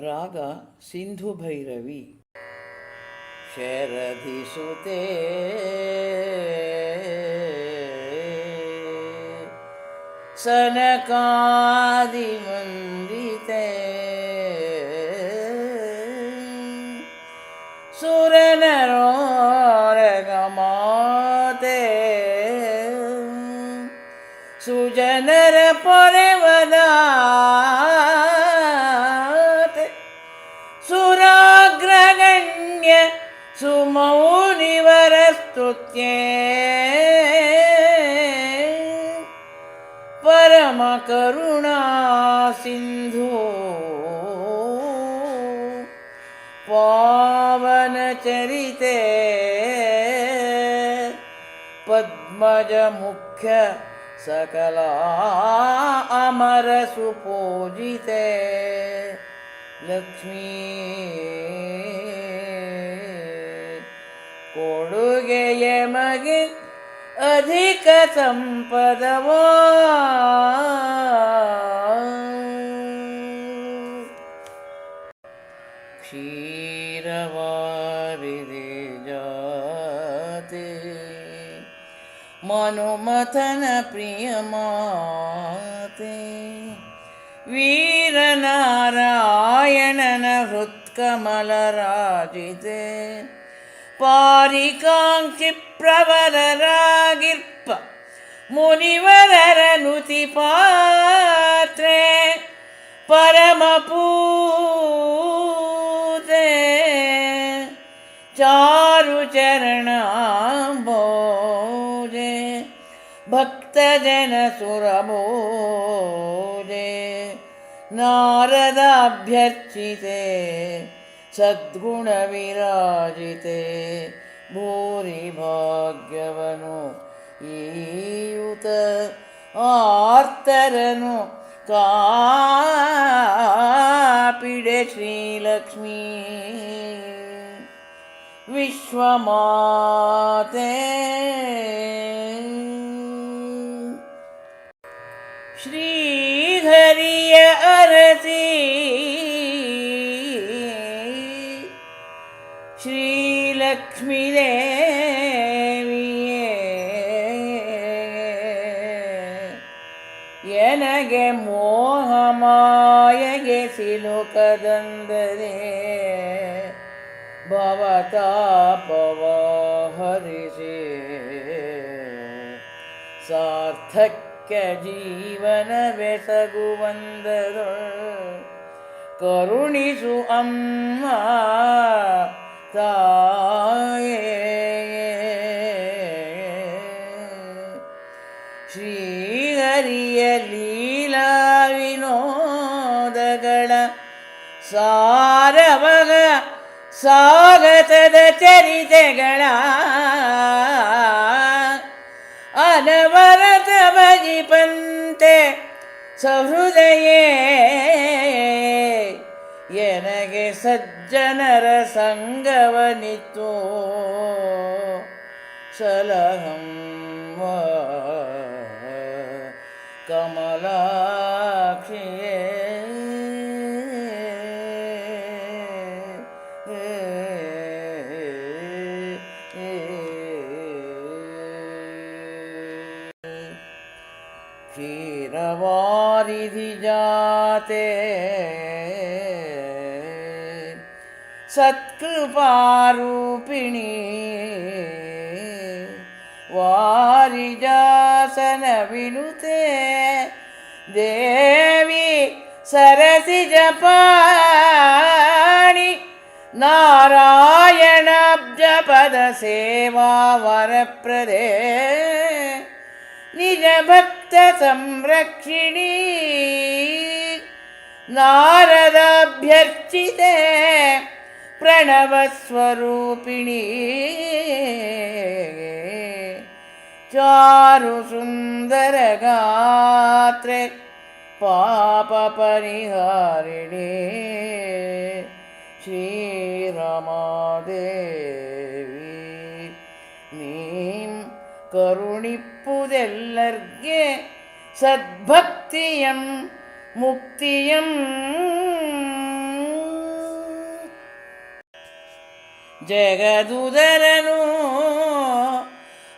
ರಾಗ ಸಿಂಧು ಭೈರವಿ ಶರಧಿಸುತೆ ಸನಕಾದಿ ವಂದಿತೆ ಸುರನರೋರಗಮಾತೆ परम करुणा सिंधु पावन चरित पद्मज मुख्य सकला अमर अमरसुपूजिते लक्ष्मी कोडु ಅಮರ ಯಮಗೆ ಮಗೆ ಅಧಿಕ ಸಂಪದವೋ? ಕ್ಷೀರವಾರಿದೆ ಜಾತಿ ಮನುಮಥನ ಪ್ರಿಯ ಮಾತೆ. ವೀರನಾರಾಯಣನ ಹೃತ್ಕಮಲರಾಜಿತೆ. பாரிகாங்கி பிரபலராகிற்ப முனிவரனுதி பாத்ரே பரமபூதே. சாரு சரணாம்போஜே பக்தஜன சுரமோஜே நாரதாபியர்ச்சிதே. ಭಕ್ತ ಜನ ಸುರಭೋಜೆ ನಾರದ ಅಭ್ಯರ್ಚಿತೆ ಸದ್ಗುಣ ವಿರಾಜಿತೆ ಭೂರಿ ಭಾಗ್ಯವನು ಈಯುತ ಆರ್ತರನು ಕಾಪಿಡೆ ಶ್ರೀಲಕ್ಷ್ಮೀ ವಿಶ್ವಮಾತೆ ಶ್ರೀಹರಿಯ ಅರಸಿ ಶ್ರೀಲಕ್ಷ್ಮೀ ದೇವಿಯೇ ಎನಗೆ ಮೋಹಮಾಯಗೆ ಸಿಲುಕದಂದರೆ ಭವತಾಪವ ಹರಿಸಿ. ಸಾರ್ಥಕ್ಯ ಜೀವನ ಬೆಸಗುವಂದರು ಕರುಣಿಸು ಅಮ್ಮ ತಾಯೇ. ಶ್ರೀಹರಿಯ ಲೀಲಾ ವಿನೋದಗಳ ಸಾರವಗ ಸ್ವಾಗತದ ಚರಿತೆಗಳ ಅನವರತ ಬಗಿಪಂತೆ ಸಹೃದಯೇ. ಎನಗೆ ಸಜ್ಜನರ ಸಂಗವನಿತ್ತು. ಸಲಹಂ ವಾ ವಾರಿಜಾಸನ ವಿನುತೆ ದೇವಿ ಸರಸಿ ಜಪಾಣಿ ನಾರಾಯಣ ಪದ ಸೇವಾ ವರಪ್ರದೇ. ನಿಜ ಭಕ್ತ ಸಂರಕ್ಷಿಣಿ ನಾರದಭ್ಯರ್ಚಿತೆ ಪ್ರಣವ चारुसुन्दरगात्रे पापपरिहारिणे श्रीरमादेवी नीं करुणिप्पुदेल्लर्गे सद्भक्तियं मुक्तियम् जगदुदरनु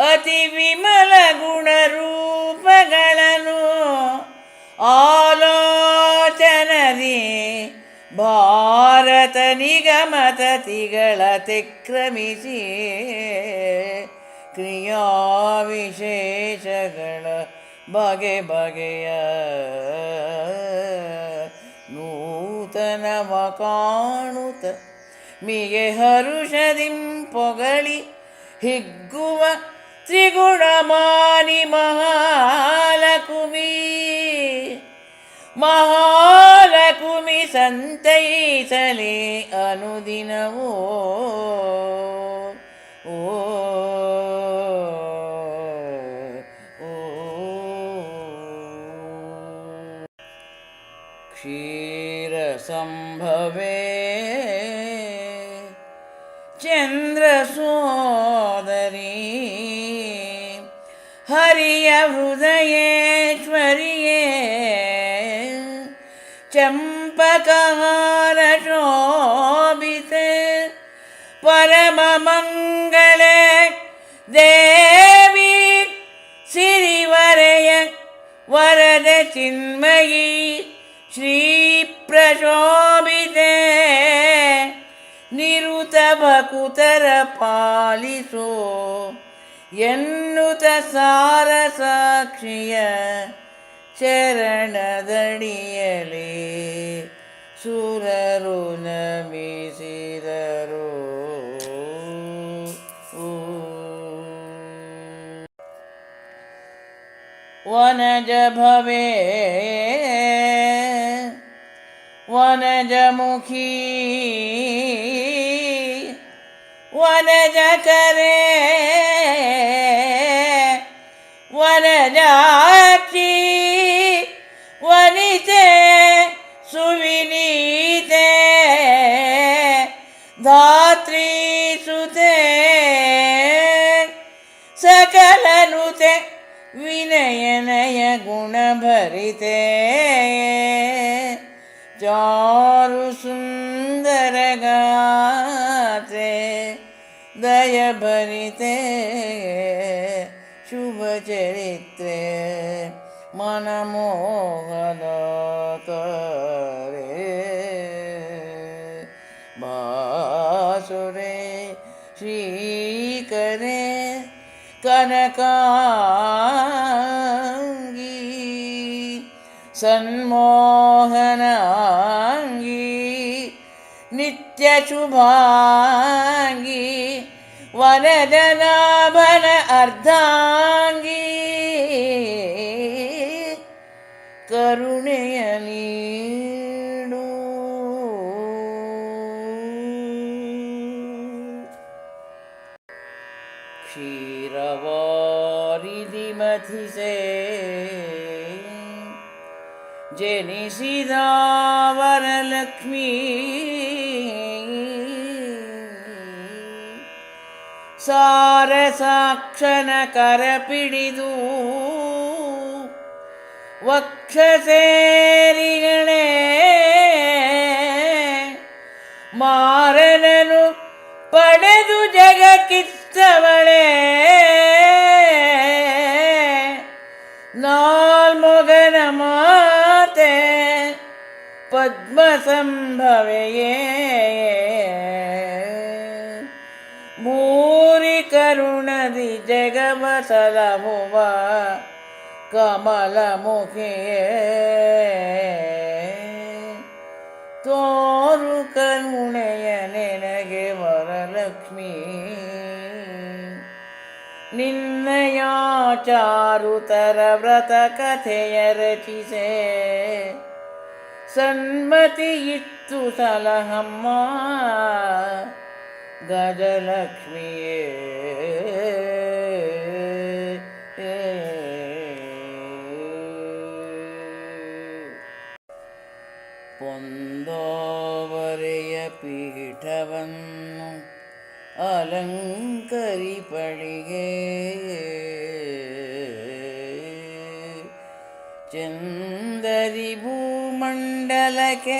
ಅತಿ ವಿಮಲ ಗುಣ ಗುಣರೂಪಗಳನ್ನು ಆಲೋಚನದಿ ಭಾರತ ನಿಗಮತತಿಗಳ ತಿಕ್ರಮಿಸಿ ಕ್ರಿಯಾ ವಿಶೇಷಗಳ ಬಗೆ ಬಗೆಯ ನೂತನವ ಕಾಣುತ. ಮಿಗೆ ಹರುಷದಿಂ ಪೊಗಳಿ ಹಿಗ್ಗುವ ತ್ರಿಗುಣಮಾನಿ ಮಹಾಲಕುಮಿ ಮಹಾಲಕುಮಿ ಸಂತೈಸಲೇ ಅನುದಿನವೋ हृदयेश्वरिये चम्पकहारशोभित परममङ्गले देवी सिरिवरय वरदचिन्मयी श्रीप्रशोभिते निरुतभकुतरपालिसो ಎನ್ನುತ ಸಾರ ಸಾಕ್ಷಿಯ ಚರಣದಡಿಯಲಿ ಸುರರು ನಮಿಸಿದರು. ವನಜ ಭವೇ ವನಜಮುಖಿ വനജ കരേ വനജാക്ഷി വനിതേ സുവിനീതേ ധാത്രീ സുതേ സകലനുതേ വിനയനയ ഗുണഭരിതേ. ചാരുസുന്ദ भरिते शुभ चरित्रे मनमोहन करे। बासुरे श्रीकरे कनकाङ्गी सन्मोहनाङ्गी नित्यशुभाङ्गी ವನದನಾಭನ ಅರ್ಧಾಂಗಿ ಕರುಣೆಯ ನೀಡು ಕ್ಷೀರವಾರಿದಿ ಮಥಿಸೆ ಜನಿಸಿದ ವರಲಕ್ಷ್ಮೀ ಸಾರ ಸಾಕ್ಷನ ಕರ ಪಿಡಿದು ವಕ್ಷ ಸೇರಿಗಳೇ ಮಾರನನು ಪಡೆದು ಜಗಕ್ಕಿತ್ತವಳೇ ನಾಲ್ಮೊಗನ ಮಾತೆ ಪದ್ಮ ಸಂಭವೆಯೇ ಭೂರಿ ಕರುಣದಿ ಜಗವ ಸಲಹುವ ಕಮಲ ಮುಖಿಯೇ ತೋರು ಕರುಣೆಯ ನೆನಗೆ ವರಲಕ್ಷ್ಮಿ. ನಿನ್ನಯಾಚಾರುತರ ವ್ರತ ಕಥೆಯ ರಚಿಸೆ. ಸನ್ಮತಿ ಇತ್ತು ಸಲಹಮ್ಮ. ಗಜಲಕ್ಷ್ಮಿಯೇ ಪೊಂದೋವರೆಯ ಪೀಠವನ್ನು ಅಲಂಕರಿಪಳಿಗೆ ಚಂದರಿ ಭೂಮಂಡಲಕ್ಕೆ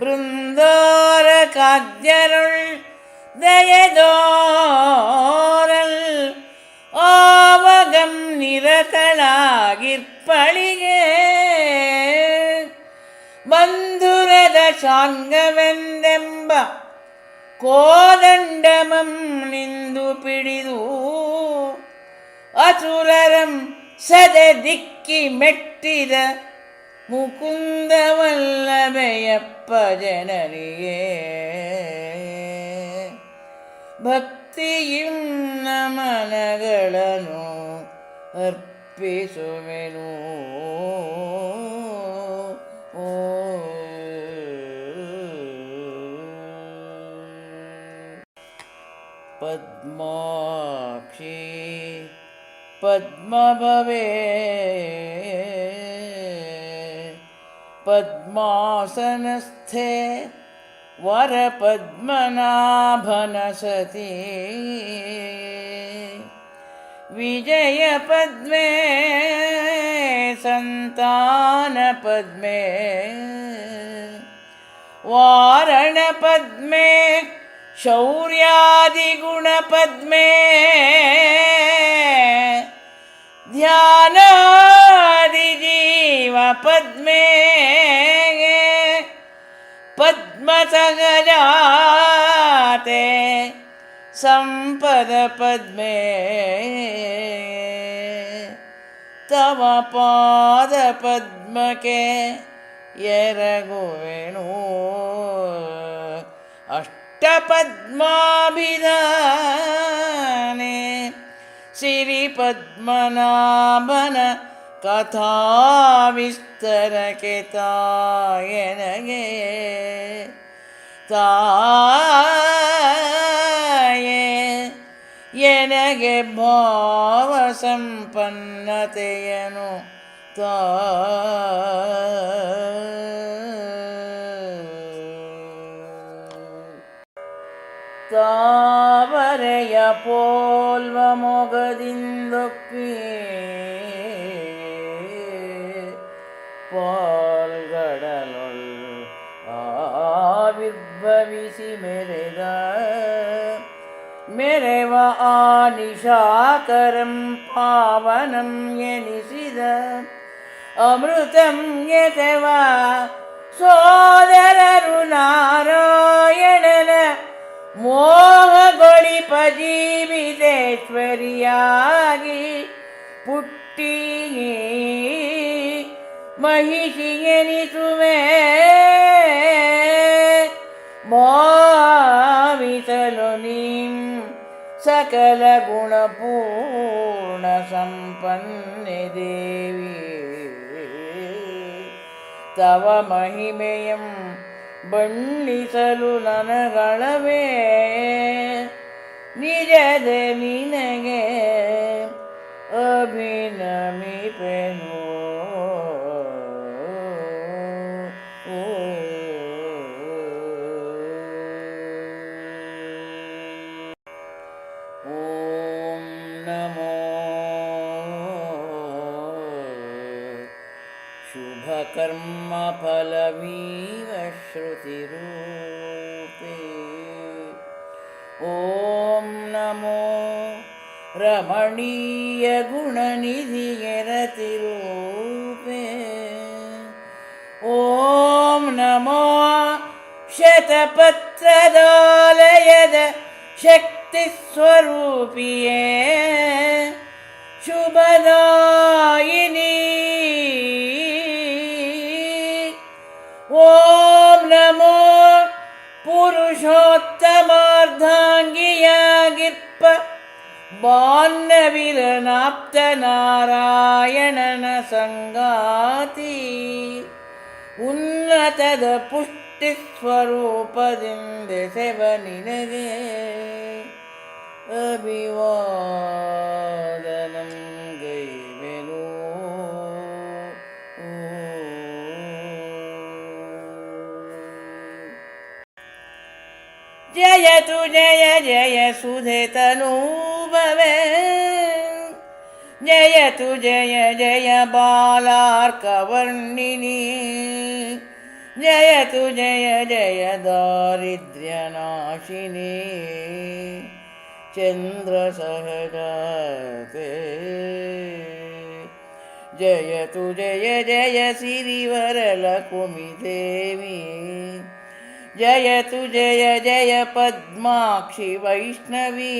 ബൃന്ദോര കാദ്യരുൾ ദയദോരൽ ഓവകം നിരകളാകിപ്പളികേ ബന്ധുരത ശാങ്കവെന്തെമ്പ കോദണ്ഡമം നിന്ദു പിടിതു. അസുരം സദ ദിക്കി മെട്ടിത ಮೆಟ್ಟಿದ ಮುಕುಂದವಲ್ಲಭೆಯಪ್ಪ ಜನನಿಗೆ ಭಕ್ತಿಯಿಂ ಮನಗಳನ್ನು ಅರ್ಪಿಸುವೆನು ಓ ಪದ್ಮಾಕ್ಷಿ ಪದ್ಮಭವೆ पद्मासनस्थे वरपद्मनाभनसति विजयपद्मे सन्तानपद्मे वारणपद्मे शौर्यादिगुणपद्मे ध्यानादिजीवपद्मे। सहजाते सम्पदपद्मे तव पद पद्म के योविणु अष्ट यरगुवेणु श्री पद्मनाभन कथा विस्तर के तायन गे ತಾಯೇ ಎನಗೆ ಭಾವ ಸಂಪನ್ನತೆಯನು ತಾ ತಾವರೆಯ ಪೋಲ್ವ ಮೊಗದಿಂದೊಪ್ಪಿ ಪಾಲ್ಗಡಲೊಳ್ ಆವಿರ್ಭವಿಸಿ ಮೆರೆದ. ಮೆರೆವ ಆ ನಿಶಾಕರಂ ಪಾವನಂ ಎನಿಸಿದ. ಅಮೃತಂ ಯತವ ಸೋದರರು ನಾರಾಯಣನ ಮೋಹಗೊಳಿಪ ಜೀವಿತೇಶ್ವರಿಯಾಗಿ ಪುಟ್ಟಿ ಮಹಿಷಿಯನಿಸುವೆ ಭಾವಿಸಲು ಸಕಲ ಗುಣಪೂರ್ಣ ಸಂಪನ್ನೆ ದೇವಿ ತವ ಮಹಿಮೆಯಂ ಬಣ್ಣಿಸಲು ನನಗಳವೇ ನಿಜದ ನಿನಗೆ ಅಭಿನಮಿಪೆನು नमो शुभकर्मफलमीवश्रुतिरूपे ॐ नमो रमणीयगुणनिधिगरतिरूपे ॐ नमो शतपत्रदालयद ಶಕ್ತಿ ಸ್ವರೂಪಿಯೇ. ಶುಭದಾಯಿನಿ. ಓಂ ನಮೋ ಪುರುಷೋತ್ತಮಾರ್ಧಾಂಗಿಯಾಗಿರ್ಪ. ಬಾನ್ನವಿರನಾಪ್ತ ನಾರಾಯಣನ ಸಂಗಾತಿ. ಉನ್ನತದ ಪುಷ್ಟ ಟಿಸ್ವರೂಪದಿಂದ ನಿನಗೆ ಅಭಿವಾದನಂ ಗೈವೆನು ಜಯತು ಜಯ ಜಯ ಸುಧೆ ತನೂಭವೆ ಜಯತು ಜಯ ಜಯ ಬಾಲಾರ್ಕವರ್ಣಿನಿ जयतु जय जय दारिद्र्यनाशिनी। चन्द्रसहजाते जयतु जय जय सिरिवरलकुमिदेवी जयतु जय जय पद्माक्षि वैष्णवी।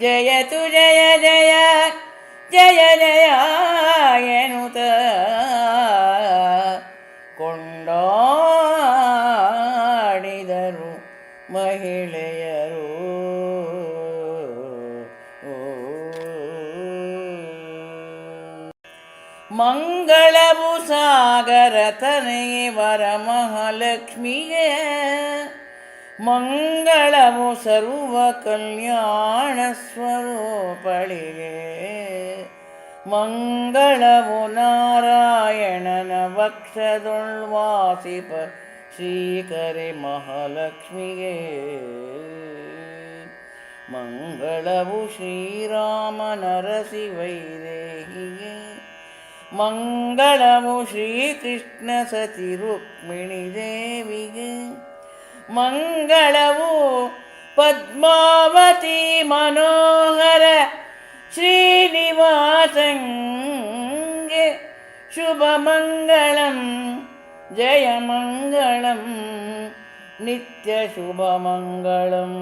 जय जयतु जय जय जय जयायनुत। ಕೊಂಡಾಡಿದರು ಮಹಿಳೆಯರು. ಮಂಗಳವು ಸಾಗರ ತನೆಯೇ ವರ ಮಹಾಲಕ್ಷ್ಮಿಗೆ. ಮಂಗಳವು ಸರ್ವ ಕಲ್ಯಾಣ ಸ್ವರೂಪಳಿಗೆ. ಮಂಗಳವು ನಾರಾಯಣನ ವಕ್ಷದೊಳ್ವಾಸಿಪ ಶ್ರೀಕರಿ ಮಹಾಲಕ್ಷ್ಮಿಗೆ. ಮಂಗಳವು ಶ್ರೀರಾಮ ನರಸಿ ವೈದೇಹಿಗೆ ಮಂಗಳವು ಶ್ರೀಕೃಷ್ಣ ಸತಿ ರುಕ್ಮಿಣಿ ದೇವಿಗೆ. ಮಂಗಳವು ಪದ್ಮಾವತಿ ಮನೋಹರ ശ്രീനിവാസങ്കെ ശുഭമംഗളം ജയമംഗളം നിത്യശുഭമംഗളം.